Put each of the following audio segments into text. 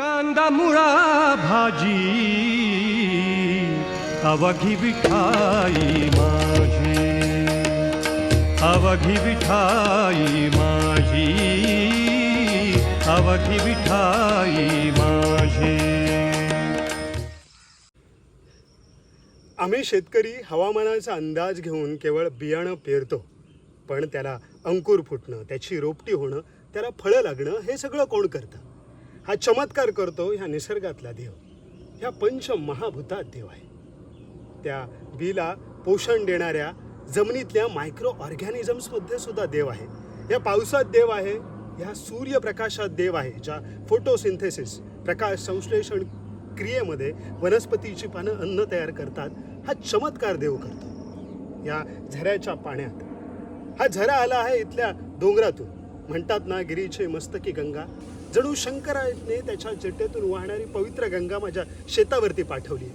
कांदा मुळा भाजी अवघी विठाई माझी. अवघी विठाई माझी अवघी विठाई माझी. आम्ही शेतकरी हवामानाचा अंदाज घेऊन केवळ बियाणं पेरतो पण त्याला अंकुर फुटणं त्याची रोपटी होणं त्याला फळं लागणं हे सगळं कोण करतं? हा चमत्कार करतो ह्या निसर्गातला देव. ह्या पंच महाभूतात देव आहे. त्या बीला पोषण देणाऱ्या जमिनीतल्या मायक्रो ऑर्गॅनिझम्समध्ये सुद्धा देव आहे. या पावसात देव आहे ह्या सूर्यप्रकाशात देव आहे ज्या फोटोसिंथेसिस प्रकाश संश्लेषण क्रियेमध्ये वनस्पतीची पानं अन्न तयार करतात हा चमत्कार देव करतो. या झऱ्याच्या पाण्यात. हा झरा आला आहे इथल्या डोंगरातून. म्हणतात ना गिरीचे मस्तकी गंगा. जणू शंकराने त्याच्या जटेतून वाहणारी पवित्र गंगा माझ्या शेतावरती पाठवली.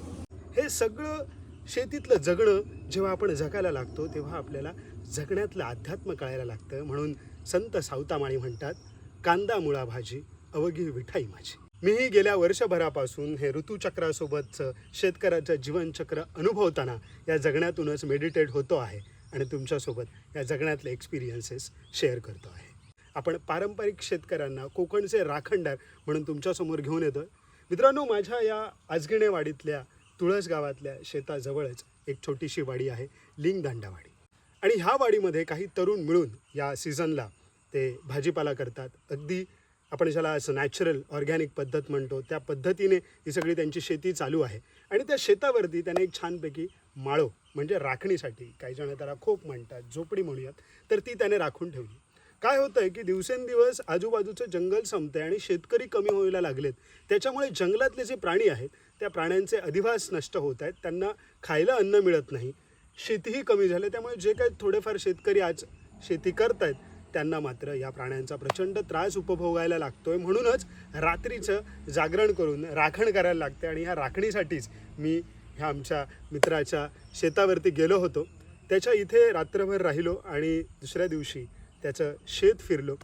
हे सगळं शेतीतलं जगणं जेव्हा आपण जगायला लागतो तेव्हा आपल्याला जगण्यातलं अध्यात्म कळायला लागतं. म्हणून संत सावतामाळी म्हणतात कांदा मुळा भाजी अवघी विठाई माझी. मीही गेल्या वर्षभरापासून हे ऋतुचक्रासोबतचं शेतकऱ्याचं जीवनचक्र अनुभवताना या जगण्यातूनच मेडिटेट होतो आहे आणि तुमच्यासोबत या जगण्यातले एक्सपिरियन्सेस शेअर करतो आहे. आपण पारंपरिक शेतकऱ्यांना कोकणचे राखणदार म्हणून तुमच्यासमोर घेऊन येतो मित्रांनो माझ्या या आजगिणेवाडीतल्या तुळस गावातल्या शेताजवळच एक छोटीशी वाडी आहे लिंगदांडावाडी. आणि ह्या वाडीमध्ये काही तरुण मिळून या सीझनला ते भाजीपाला करतात. अगदी आपण ज्याला असं नॅचरल ऑर्गॅनिक पद्धत म्हणतो त्या पद्धतीने ही सगळी त्यांची शेती चालू आहे. आणि त्या शेतावरती त्याने एक छानपैकी माळो म्हणजे राखणीसाठी काही जण त्याला खोप म्हणतात झोपडी म्हणूयात तर ती त्याने राखून ठेवली. काय होतं आहे की दिवसेंदिवस आजूबाजूचं जंगल संपतंय आणि शेतकरी कमी व्हायला लागलेत. त्याच्यामुळे जंगलातले जे प्राणी आहेत त्या प्राण्यांचे अधिवास नष्ट होत आहेत. त्यांना खायला अन्न मिळत नाही. शेतीही कमी झाली. त्यामुळे जे काही थोडेफार शेतकरी आज शेती करत आहेत त्यांना मात्र या प्राण्यांचा प्रचंड त्रास उपभोगायला लागतोय. म्हणूनच रात्रीचं जागरण करून राखण करायला लागते आणि ह्या राखणीसाठीच मी ह्या आमच्या मित्राच्या शेतावरती गेलो होतो. त्याच्या इथे रात्रभर राहिलो आणि दुसऱ्या दिवशी त्याचं शेत फिरलो.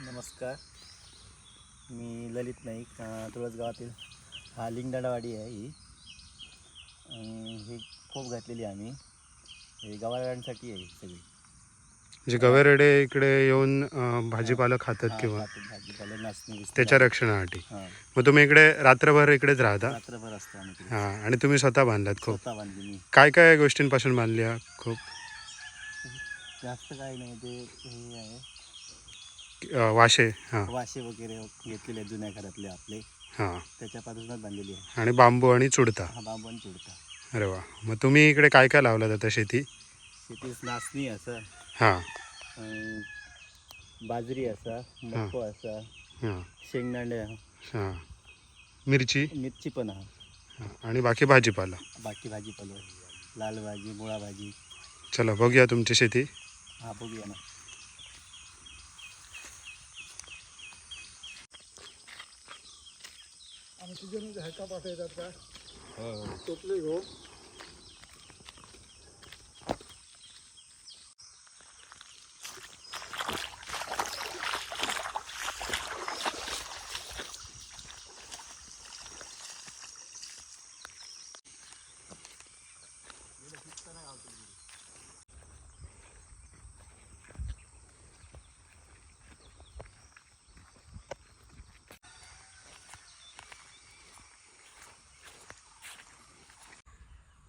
नमस्कार. मी ललित नाईक तुळस गावातील हा लिंगदाडावाडी आहे ही. हे ही खूप घातलेली आम्ही. हे गवारांसाठी आहे सगळी. जे गवेरेडे इकडे येऊन अं, भाजीपाला खातात किंवा खातात भाजीपाला नाचणी बिचणी. त्याच्या रक्षणासाठी. हां. मग तुम्ही इकडे रात्रभर इकडेच राहता? रात्रभर असतो आम्ही तिथे. हां आणि तुम्ही स्वतः बांधलात खूप? स्वतः बांधली मी. काय काय गोष्टींपासून बांधल्या खूप? जास्त काही नाही ते हे आहे. अं, वाशे हां. वाशे वगैरे घेतलेले जुन्या घरातले आपले. हां. त्याच्यापासूनच बांधलेली आहे. आणि बांबू आणि चुडता. हा बांबून चिडता. अरे वा. मग तुम्ही इकडे काय काय लावलं जातं शेती? शेतीच नाचणी असं. हां. अं, बाजरी असा मको असा हां. शेंगदाणे. हां. मिरची? मिरची पण हा हां, आणि बाकी भाजीपाला? बाकी भाजीपाला. लाल भाजी मुळा भाजी चला बघूया तुमची शेती. हा बघूया ना. टोपले घेऊ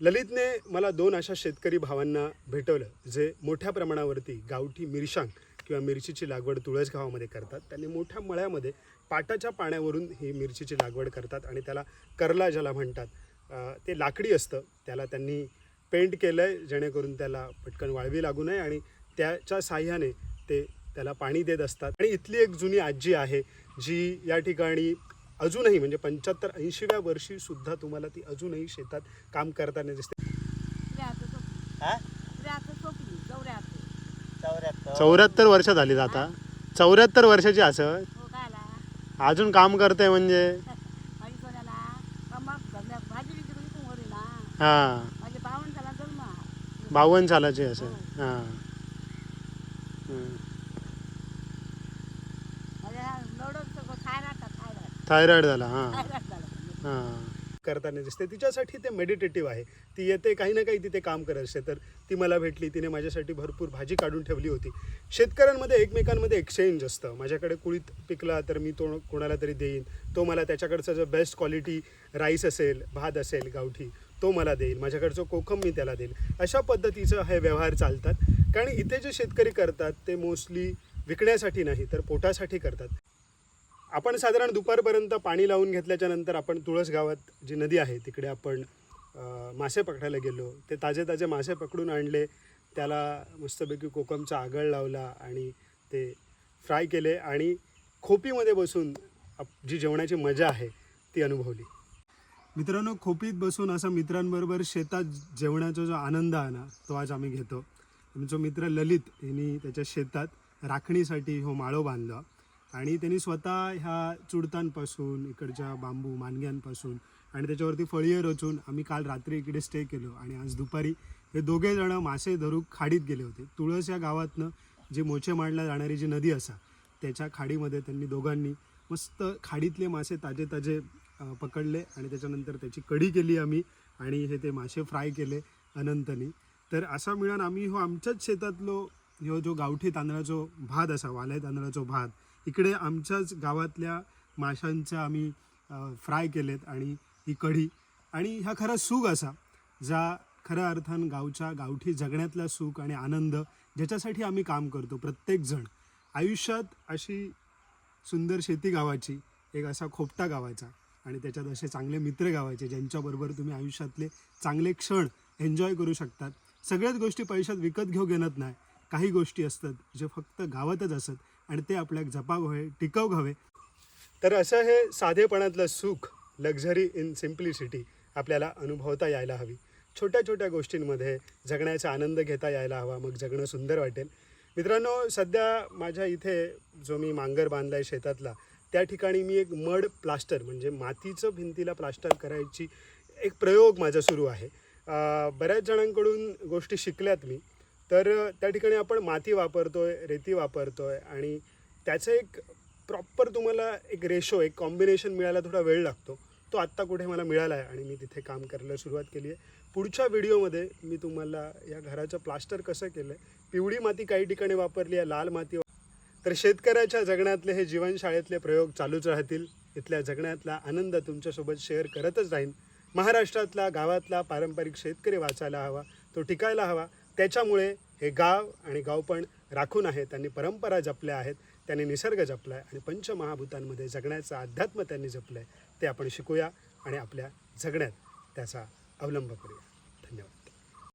ललितने मला दोन अशा शेतकरी भावांना भेटवलं जे मोठ्या प्रमाणावरती गावठी मिरशांग किंवा मिरचीची लागवड तुळसगावामध्ये करतात. त्यांनी मोठ्या मळ्यामध्ये पाटाच्या पाण्यावरून ही मिरचीची लागवड करतात आणि त्याला करला ज्याला म्हणतात ते लाकडी असतं. त्याला त्यांनी पेंट केलं आहे जेणेकरून त्याला पटकन वाळवी लागू नये आणि त्याच्या साह्याने ते त्याला पाणी देत असतात. आणि इथली एक जुनी आजी आहे जी या ठिकाणी अजूनही म्हणजे पंच्याहत्तर ऐंशीव्या वर्षी सुद्धा तुम्हाला ती अजूनही शेतात काम करताना दिसते. हा? चौऱ्याहत्तर. वर्ष झाली आता. चौऱ्याहत्तर वर्षाची असं हो अजून काम करते म्हणजे? हां. बावन्न सालाची असं. हां. हं. माझ्या नवडं थायरॉइड थायरॉइड झाला हां. हां. करताना दिसते. तिच्यासाठी ते मेडिटेटिव्ह आहे. ती येते काही ना काही तिथे काम करत असते. तर ती मला भेटली तिने माझ्यासाठी भरपूर भाजी काढून ठेवली होती. शेतकऱ्यांमध्ये एकमेकांमध्ये एक्सचेंज असतं. माझ्याकडे कुळीत पिकला तर मी तो कोणाला तरी देईन. तो मला त्याच्याकडचं जो बेस्ट क्वालिटी राईस असेल भात असेल गावठी तो मला देईल. माझ्याकडचं कोकम मी त्याला देईल. अशा पद्धतीचं हे व्यवहार चालतात. कारण इथे जे शेतकरी करतात ते मोस्टली विकण्यासाठी नाही तर पोटासाठी करतात. आपण साधारण दुपारपर्यंत पाणी लावून घेतल्याच्या नंतर आपण तुळस गावात जी नदी आहे तिकडे आपण मासे पकडायला गेलो. ते ताजे ताजे मासे पकडून आणले. त्याला मस्तपैकी कोकमचा आगळ लावला आणि ते फ्राय केले आणि खोपीमध्ये बसून आप- जी जेवणाची मजा आहे ती अनुभवली. मित्रांनो खोपीत बसून असं मित्रांबरोबर शेतात जेवणाचा जो आनंद आहे ना तो आज आम्ही घेतो. आमचा मित्र ललित यांनी त्याच्या शेतात राखणीसाठी हो माळो बांधला. आणि त्यांनी स्वतः ह्या चुडतांपासून इकडच्या बांबू मानग्यांपासून आणि त्याच्यावरती फळीये रचून आम्ही काल रात्री इकडे स्टे केलो आणि आज दुपारी हे दोघे जण मासे धरू खाडीत गेले होते. तुळस या गावातनं जी मोचे मांडला जाणारी जी नदी असा त्याच्या खाडीमध्ये त्यांनी दोघांनी मस्त खाडीतले मासे ताजे ताजे पकडले आणि त्याच्यानंतर त्याची कढी केली आम्ही आणि हे ते मासे फ्राय केले अनंतनी. तर असा मिळून आम्ही हो आमच्याच शेतातलो ह्यो जो गावठी तांदळाचो भात असा वालाय तांदळाचो भात इकडे आमच्याच गावातल्या माशांचा आम्ही फ्राय केलेत आणि ही कढी. आणि हा खरा सुख असा जा खऱ्या अर्थान गावच्या गावठी जगण्यातला सुख आणि आनंद ज्याच्यासाठी आम्ही काम करतो प्रत्येकजण. आयुष्यात अशी सुंदर शेती गावाची एक असा खोपटा गावाचा आणि त्याच्यात असे चांगले मित्र गावाचे ज्यांच्याबरोबर तुम्ही आयुष्यातले चांगले क्षण एन्जॉय करू शकतात. सगळ्याच गोष्टी पैशात विकत घेऊ घेणत नाही. काही गोष्टी असतात जे फक्त गावातच असत. आणि ते आपल्याक जपाव हवे टिकव हवे. तर असं हे साधेपणातलं सुख लक्झरी इन सिम्प्लिसिटी आपल्याला अनुभवता यायला हवी. छोट्या छोट्या गोष्टींमध्ये जगण्याचा आनंद घेता यायला हवा मग जगणं सुंदर वाटेल. मित्रांनो सध्या माझ्या इथे जो मी मांगर बांधला आहे शेतातला त्या ठिकाणी मी एक मड प्लास्टर म्हणजे मातीचं भिंतीला प्लास्टर करायची एक प्रयोग माझा सुरू आहे. बऱ्याच जणांकडून गोष्टी शिकल्यात मी. तर त्या ठिकाणी आपण माती वापरतोय रेती वापरतोय आणि त्याचं एक प्रॉपर तुम्हाला एक रेशो एक कॉम्बिनेशन मिळायला थोडा वेळ लागतो. तो आत्ता कुठे मला मिळाला आहे आणि मी तिथे काम करायला सुरुवात केली आहे. पुढच्या व्हिडिओमध्ये मी तुम्हाला या घराचं प्लास्टर कसं केलं आहे पिवळी माती काही ठिकाणी वापरली आहे लाल माती तर शेतकऱ्याच्या जगण्यातले हे जीवनशाळेतले प्रयोग चालूच राहतील. इथल्या जगण्यातला आनंद तुमच्यासोबत शेअर करतच राहीन. महाराष्ट्रातला गावातला पारंपरिक शेतकरी वाचायला हवा तो टिकायला हवा. त्याच्यामुळे हे गाव आणि गावपण राखून आहे त्यांनी परंपरा जपल्या आहेत त्यांनी निसर्ग जपला आहे आणि पंचमहाभूतांमध्ये जगण्याचं अध्यात्म त्यांनी जपलं आहे ते आपण शिकूया आणि आपल्या जगण्यात त्याचा अवलंब करूया.